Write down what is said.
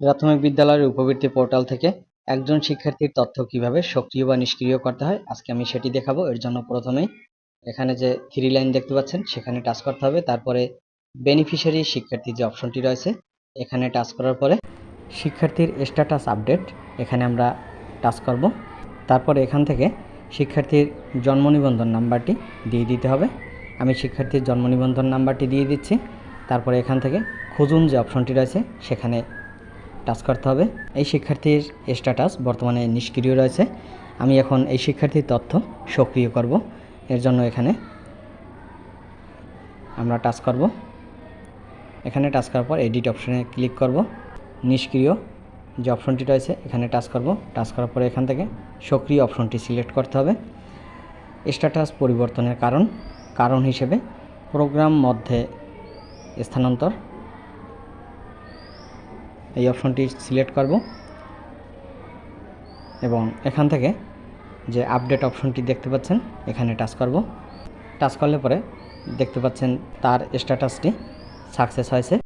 প্রাথমিক বিদ্যালয়ের উপবৃত্তি পোর্টাল থেকে একজন শিক্ষার্থীর তথ্য কীভাবে সক্রিয় বা নিষ্ক্রিয় করতে হয়, আজকে আমি সেটি দেখাবো। এর জন্য প্রথমেই এখানে যে থ্রি লাইন দেখতে পাচ্ছেন, সেখানে টাচ করতে হবে। তারপরে বেনিফিশিয়ারি শিক্ষার্থী যে অপশনটি রয়েছে, এখানে টাচ করার পরে শিক্ষার্থীর স্ট্যাটাস আপডেট এখানে আমরা টাচ করব। তারপরে এখান থেকে শিক্ষার্থীর জন্ম নিবন্ধন নাম্বারটি দিয়ে দিতে হবে। আমি শিক্ষার্থীর জন্ম নিবন্ধন নাম্বারটি দিয়ে দিচ্ছি। তারপরে এখান থেকে খুঁজুন যে অপশনটি রয়েছে, সেখানে টাচ করতে হবে। এই শিক্ষার্থীর স্ট্যাটাস বর্তমানে নিষ্ক্রিয় রয়েছে। আমি এখন এই শিক্ষার্থীর তথ্য সক্রিয় করব। এর জন্য এখানে আমরা টাচ করব। এখানে টাচ করার পর এডিট অপশনে ক্লিক করব। নিষ্ক্রিয় যে অপশনটি রয়েছে, এখানে টাচ করব। টাচ করার পরে এখান থেকে সক্রিয় অপশনটি সিলেক্ট করতে হবে। স্ট্যাটাস পরিবর্তনের কারণ কারণ হিসেবে প্রোগ্রাম মধ্যে স্থানান্তর এই অপশনটি সিলেক্ট করব এবং এখান থেকে যে আপডেট অপশনটি দেখতে পাচ্ছেন, এখানে টাচ করব। টাচ করলে পরে দেখতে পাচ্ছেন তার স্ট্যাটাসটি সাকসেস হয়েছে।